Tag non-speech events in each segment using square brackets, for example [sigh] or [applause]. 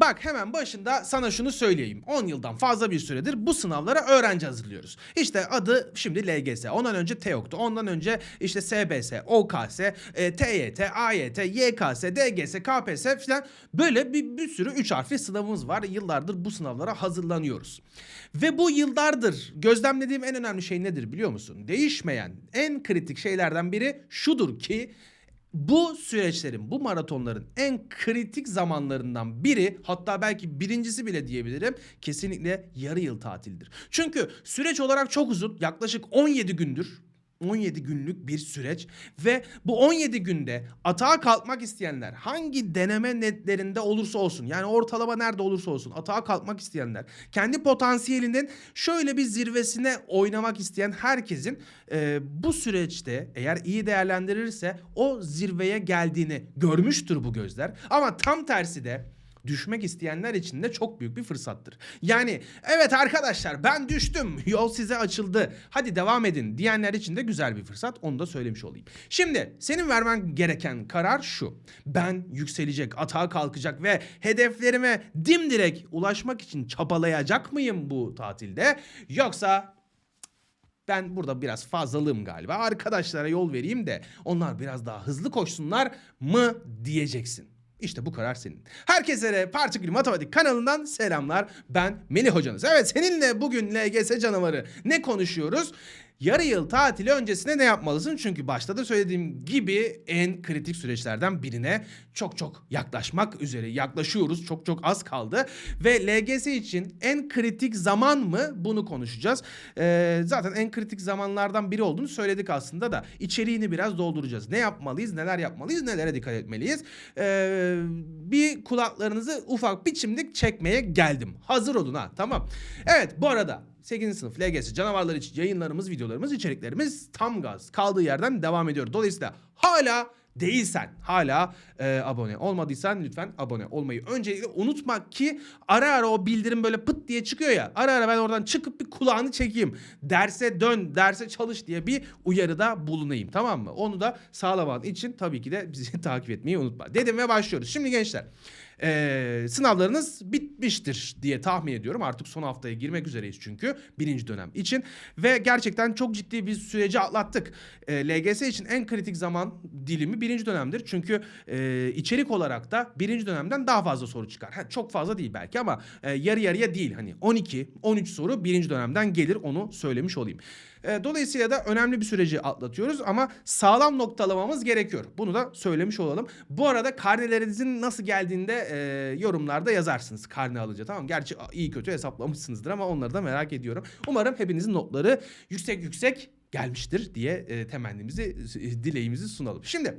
Bak hemen başında sana şunu söyleyeyim. 10 yıldan fazla bir süredir bu sınavlara öğrenci hazırlıyoruz. İşte adı şimdi LGS. Ondan önce TEOK'tu. Ondan önce işte SBS, OKS, e, TYT, AYT, YKS, DGS, KPSS falan böyle bir, bir sürü 3 harfli sınavımız var. Yıllardır bu sınavlara hazırlanıyoruz. Ve bu yıllardır gözlemlediğim en önemli şey nedir biliyor musun? Değişmeyen en kritik şeylerden biri şudur ki bu süreçlerin, bu maratonların en kritik zamanlarından biri hatta belki birincisi bile diyebilirim kesinlikle yarı yıl tatildir. Çünkü süreç olarak çok uzun yaklaşık 17 gündür 17 günlük bir süreç ve bu 17 günde atağa kalkmak isteyenler hangi deneme netlerinde olursa olsun yani ortalama nerede olursa olsun atağa kalkmak isteyenler kendi potansiyelinin şöyle bir zirvesine oynamak isteyen herkesin e, bu süreçte eğer iyi değerlendirirse o zirveye geldiğini görmüştür bu gözler. Ama tam tersi de düşmek isteyenler için de çok büyük bir fırsattır. Yani evet arkadaşlar ben düştüm yol size açıldı hadi devam edin diyenler için de güzel bir fırsat onu da söylemiş olayım. Şimdi senin vermen gereken karar şu. Ben yükselecek, atağa kalkacak ve hedeflerime dimdirek ulaşmak için çabalayacak mıyım bu tatilde? Yoksa ben burada biraz fazlalığım galiba. Arkadaşlara yol vereyim de onlar biraz daha hızlı koşsunlar mı diyeceksin. İşte bu karar senin. Herkese Partikül Matematik kanalından selamlar. Ben Melih hocanız. Evet seninle bugün LGS canavarı ne konuşuyoruz? Yarı yıl tatili öncesinde ne yapmalısın? Çünkü başta da söylediğim gibi en kritik süreçlerden birine çok çok yaklaşmak üzere yaklaşıyoruz. Çok çok az kaldı. Ve LGS için en kritik zaman mı? Bunu konuşacağız. Ee, zaten en kritik zamanlardan biri olduğunu söyledik aslında da içeriğini biraz dolduracağız. Ne yapmalıyız, neler yapmalıyız, nelere dikkat etmeliyiz? Ee, bir kulaklarınızı ufak bir çimdik çekmeye geldim. Hazır olun ha tamam. Evet bu arada 8. sınıf LGS canavarlar için yayınlarımız, videolarımız, içeriklerimiz tam gaz kaldığı yerden devam ediyor. Dolayısıyla hala değilsen, hala e, abone olmadıysan lütfen abone olmayı öncelikle unutma ki ara ara o bildirim böyle pıt diye çıkıyor ya. Ara ara ben oradan çıkıp bir kulağını çekeyim. Derse dön, derse çalış diye bir uyarıda bulunayım tamam mı? Onu da sağlaman için tabii ki de bizi [laughs] takip etmeyi unutma. Dedim ve başlıyoruz. Şimdi gençler ee, sınavlarınız bitmiştir diye tahmin ediyorum. Artık son haftaya girmek üzereyiz çünkü birinci dönem için. Ve gerçekten çok ciddi bir süreci atlattık. Ee, LGS için en kritik zaman dilimi birinci dönemdir. Çünkü e, içerik olarak da birinci dönemden daha fazla soru çıkar. Ha, çok fazla değil belki ama e, yarı yarıya değil. Hani 12, 13 soru birinci dönemden gelir onu söylemiş olayım. E, dolayısıyla da önemli bir süreci atlatıyoruz ama sağlam noktalamamız gerekiyor. Bunu da söylemiş olalım. Bu arada karnelerinizin nasıl geldiğini de e, yorumlarda yazarsınız karne alınca tamam. Gerçi iyi kötü hesaplamışsınızdır ama onları da merak ediyorum. Umarım hepinizin notları yüksek yüksek gelmiştir diye e, temennimizi, e, dileğimizi sunalım. Şimdi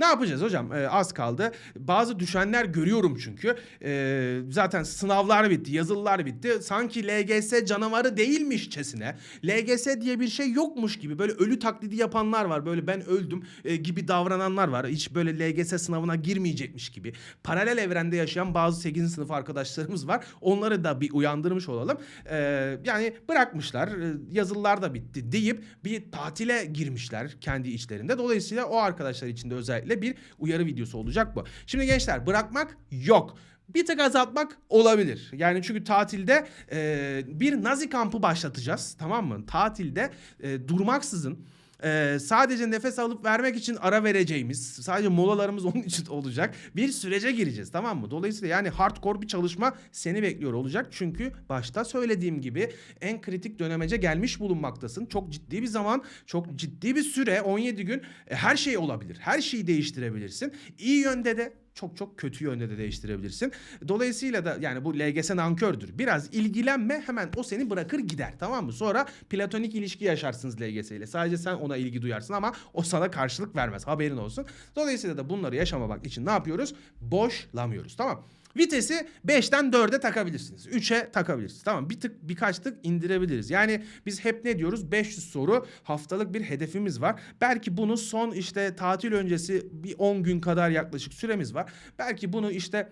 ne yapacağız hocam? Ee, az kaldı. Bazı düşenler görüyorum çünkü. Ee, zaten sınavlar bitti, yazılılar bitti. Sanki LGS canavarı değilmişçesine. LGS diye bir şey yokmuş gibi böyle ölü taklidi yapanlar var. Böyle ben öldüm e, gibi davrananlar var. Hiç böyle LGS sınavına girmeyecekmiş gibi. Paralel evrende yaşayan bazı 8. sınıf arkadaşlarımız var. Onları da bir uyandırmış olalım. Ee, yani bırakmışlar. e, Yazılılar da bitti deyip bir tatile girmişler kendi içlerinde. Dolayısıyla o arkadaşlar için de özellikle bir uyarı videosu olacak bu. Şimdi gençler bırakmak yok. Bir tık azaltmak olabilir. Yani çünkü tatilde e, bir nazi kampı başlatacağız. Tamam mı? Tatilde e, durmaksızın e, sadece nefes alıp vermek için ara vereceğimiz, sadece molalarımız [laughs] onun için olacak bir sürece gireceğiz tamam mı? Dolayısıyla yani hardcore bir çalışma seni bekliyor olacak. Çünkü başta söylediğim gibi en kritik dönemece gelmiş bulunmaktasın. Çok ciddi bir zaman, çok ciddi bir süre 17 gün e, her şey olabilir. Her şeyi değiştirebilirsin. İyi yönde de çok çok kötü yönde de değiştirebilirsin. Dolayısıyla da yani bu LGS nankördür. Biraz ilgilenme hemen o seni bırakır gider tamam mı? Sonra platonik ilişki yaşarsınız LGS ile. Sadece sen ona ilgi duyarsın ama o sana karşılık vermez. Haberin olsun. Dolayısıyla da bunları yaşamamak için ne yapıyoruz? Boşlamıyoruz tamam Vitesi 5'ten 4'e takabilirsiniz. 3'e takabilirsiniz. Tamam bir tık birkaç tık indirebiliriz. Yani biz hep ne diyoruz? 500 soru haftalık bir hedefimiz var. Belki bunu son işte tatil öncesi bir 10 gün kadar yaklaşık süremiz var. Belki bunu işte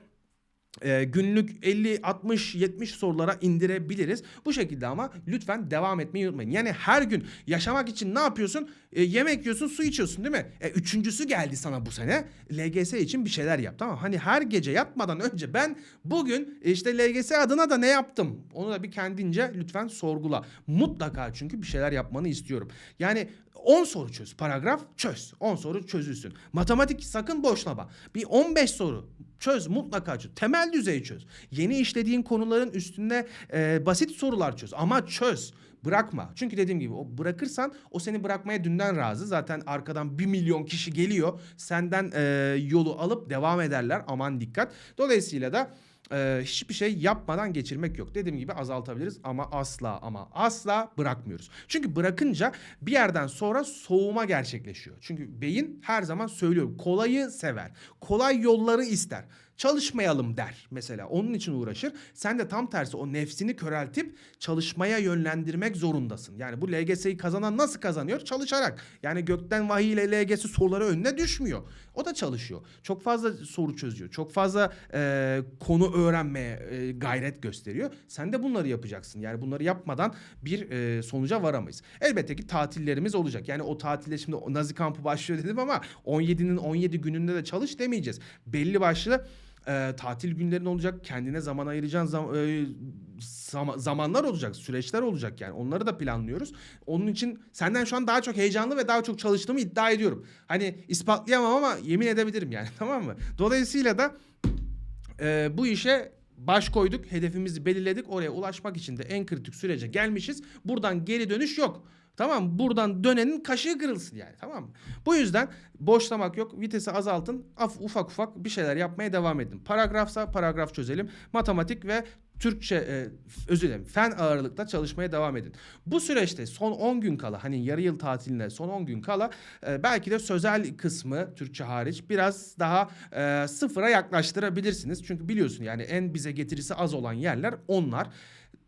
e, günlük 50, 60, 70 sorulara indirebiliriz. Bu şekilde ama lütfen devam etmeyi unutmayın. Yani her gün yaşamak için ne yapıyorsun? E, yemek yiyorsun, su içiyorsun değil mi? E, üçüncüsü geldi sana bu sene. LGS için bir şeyler yap tamam? Hani her gece yatmadan önce ben bugün e, işte LGS adına da ne yaptım? Onu da bir kendince lütfen sorgula. Mutlaka çünkü bir şeyler yapmanı istiyorum. Yani 10 soru çöz. Paragraf çöz. 10 soru çözülsün. Matematik sakın boşlama. Bir 15 soru çöz mutlaka çöz. Temel düzey çöz. Yeni işlediğin konuların üstünde e, basit sorular çöz. Ama çöz. Bırakma. Çünkü dediğim gibi o bırakırsan o seni bırakmaya dünden razı. Zaten arkadan bir milyon kişi geliyor. Senden e, yolu alıp devam ederler. Aman dikkat. Dolayısıyla da e, hiçbir şey yapmadan geçirmek yok. Dediğim gibi azaltabiliriz ama asla ama asla bırakmıyoruz. Çünkü bırakınca bir yerden sonra soğuma gerçekleşiyor. Çünkü beyin her zaman söylüyorum kolayı sever. Kolay yolları ister. Çalışmayalım der mesela. Onun için uğraşır. Sen de tam tersi o nefsini köreltip çalışmaya yönlendirmek zorundasın. Yani bu LGS'yi kazanan nasıl kazanıyor? Çalışarak. Yani gökten vahiy ile LGS soruları önüne düşmüyor. O da çalışıyor. Çok fazla soru çözüyor. Çok fazla e, konu öğrenmeye e, gayret gösteriyor. Sen de bunları yapacaksın. Yani bunları yapmadan bir e, sonuca varamayız. Elbette ki tatillerimiz olacak. Yani o tatilde şimdi Nazi kampı başlıyor dedim ama 17'nin 17 gününde de çalış demeyeceğiz. Belli başlı e, tatil günlerin olacak. Kendine zaman ayıracağın zam- e, zama- zamanlar olacak, süreçler olacak yani. Onları da planlıyoruz. Onun için senden şu an daha çok heyecanlı ve daha çok çalıştığımı iddia ediyorum. Hani ispatlayamam ama yemin edebilirim yani [laughs] tamam mı? Dolayısıyla da e, bu işe baş koyduk, hedefimizi belirledik. Oraya ulaşmak için de en kritik sürece gelmişiz. Buradan geri dönüş yok. Tamam mı? Buradan dönenin kaşığı kırılsın yani tamam mı? Bu yüzden boşlamak yok. Vitesi azaltın. Af, ufak ufak bir şeyler yapmaya devam edin. Paragrafsa paragraf çözelim. Matematik ve Türkçe e, özür dilerim fen ağırlıkta çalışmaya devam edin. Bu süreçte son 10 gün kala hani yarı yıl tatiline son 10 gün kala e, belki de sözel kısmı Türkçe hariç biraz daha e, sıfıra yaklaştırabilirsiniz. Çünkü biliyorsun yani en bize getirisi az olan yerler onlar.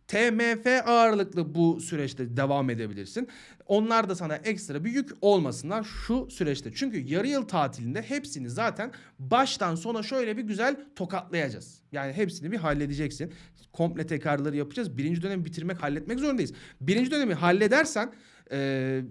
TMF ağırlıklı bu süreçte devam edebilirsin. Onlar da sana ekstra bir yük olmasınlar şu süreçte. Çünkü yarı yıl tatilinde hepsini zaten baştan sona şöyle bir güzel tokatlayacağız. Yani hepsini bir halledeceksin. Komple tekrarları yapacağız. Birinci dönemi bitirmek, halletmek zorundayız. Birinci dönemi halledersen e,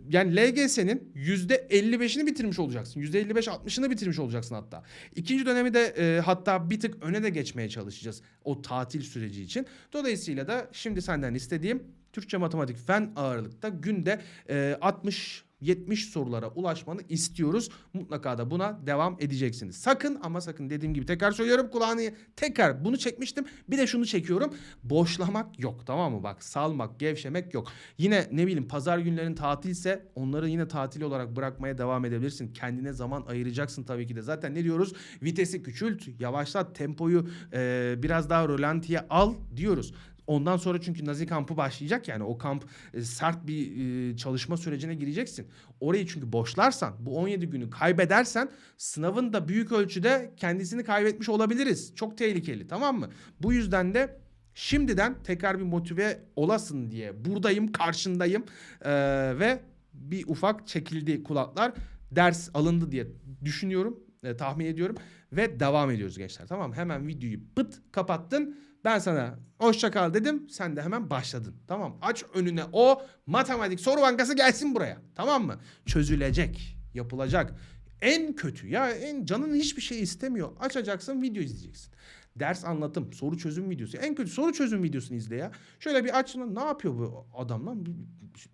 yani LGS'nin %55'ini bitirmiş olacaksın. %55-60'ını bitirmiş olacaksın hatta. İkinci dönemi de e, hatta bir tık öne de geçmeye çalışacağız o tatil süreci için. Dolayısıyla da şimdi senden istediğim Türkçe matematik fen ağırlıkta günde e, 60 70 sorulara ulaşmanı istiyoruz. Mutlaka da buna devam edeceksiniz. Sakın ama sakın dediğim gibi tekrar söylüyorum kulağını tekrar bunu çekmiştim. Bir de şunu çekiyorum. Boşlamak yok tamam mı? Bak salmak, gevşemek yok. Yine ne bileyim pazar günlerin tatilse onları yine tatil olarak bırakmaya devam edebilirsin. Kendine zaman ayıracaksın tabii ki de. Zaten ne diyoruz? Vitesi küçült, yavaşlat, tempoyu e, biraz daha rölantiye al diyoruz. Ondan sonra çünkü Nazi kampı başlayacak yani o kamp e, sert bir e, çalışma sürecine gireceksin. Orayı çünkü boşlarsan bu 17 günü kaybedersen sınavın da büyük ölçüde kendisini kaybetmiş olabiliriz. Çok tehlikeli tamam mı? Bu yüzden de şimdiden tekrar bir motive olasın diye buradayım karşındayım Ee, ve bir ufak çekildi kulaklar ders alındı diye düşünüyorum e, tahmin ediyorum ve devam ediyoruz gençler tamam mı? Hemen videoyu pıt kapattın ben sana hoşça kal dedim. Sen de hemen başladın. Tamam Aç önüne o matematik soru bankası gelsin buraya. Tamam mı? Çözülecek. Yapılacak. En kötü ya en canın hiçbir şey istemiyor. Açacaksın video izleyeceksin. Ders anlatım, soru çözüm videosu. En kötü soru çözüm videosunu izle ya. Şöyle bir aç ne yapıyor bu adam lan?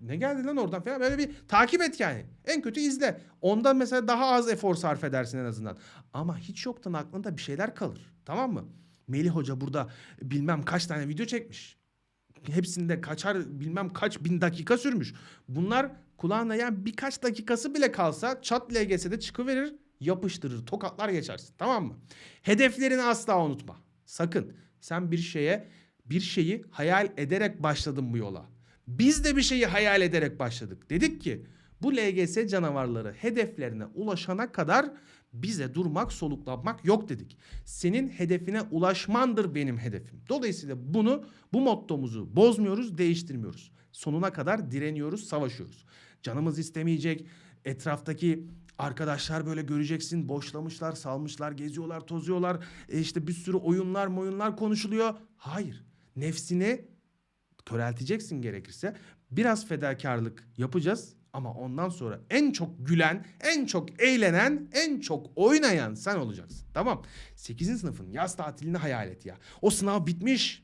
Ne geldi lan oradan falan böyle bir takip et yani. En kötü izle. Ondan mesela daha az efor sarf edersin en azından. Ama hiç yoktan aklında bir şeyler kalır. Tamam mı? Melih Hoca burada bilmem kaç tane video çekmiş. Hepsinde kaçar bilmem kaç bin dakika sürmüş. Bunlar kulağına yani birkaç dakikası bile kalsa çat LGS'de çıkıverir yapıştırır tokatlar geçersin tamam mı? Hedeflerini asla unutma. Sakın sen bir şeye bir şeyi hayal ederek başladın bu yola. Biz de bir şeyi hayal ederek başladık. Dedik ki bu LGS canavarları hedeflerine ulaşana kadar bize durmak, soluklanmak yok dedik. Senin hedefine ulaşmandır benim hedefim. Dolayısıyla bunu, bu mottomuzu bozmuyoruz, değiştirmiyoruz. Sonuna kadar direniyoruz, savaşıyoruz. Canımız istemeyecek, etraftaki Arkadaşlar böyle göreceksin boşlamışlar, salmışlar, geziyorlar, tozuyorlar. E işte bir sürü oyunlar, oyunlar konuşuluyor. Hayır. Nefsini körelteceksin gerekirse. Biraz fedakarlık yapacağız ama ondan sonra en çok gülen, en çok eğlenen, en çok oynayan sen olacaksın. Tamam. 8. sınıfın yaz tatilini hayal et ya. O sınav bitmiş.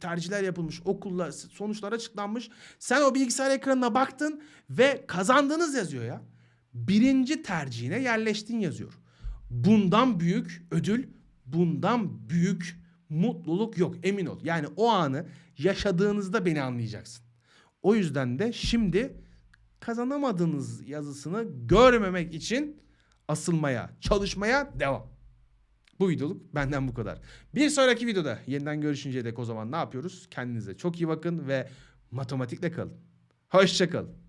Tercihler yapılmış, okullar, sonuçlar açıklanmış. Sen o bilgisayar ekranına baktın ve kazandınız yazıyor ya. Birinci tercihine yerleştin yazıyor. Bundan büyük ödül, bundan büyük mutluluk yok emin ol. Yani o anı yaşadığınızda beni anlayacaksın. O yüzden de şimdi kazanamadığınız yazısını görmemek için asılmaya, çalışmaya devam. Bu videoluk benden bu kadar. Bir sonraki videoda yeniden görüşünceye dek o zaman ne yapıyoruz? Kendinize çok iyi bakın ve matematikle kalın. Hoşçakalın.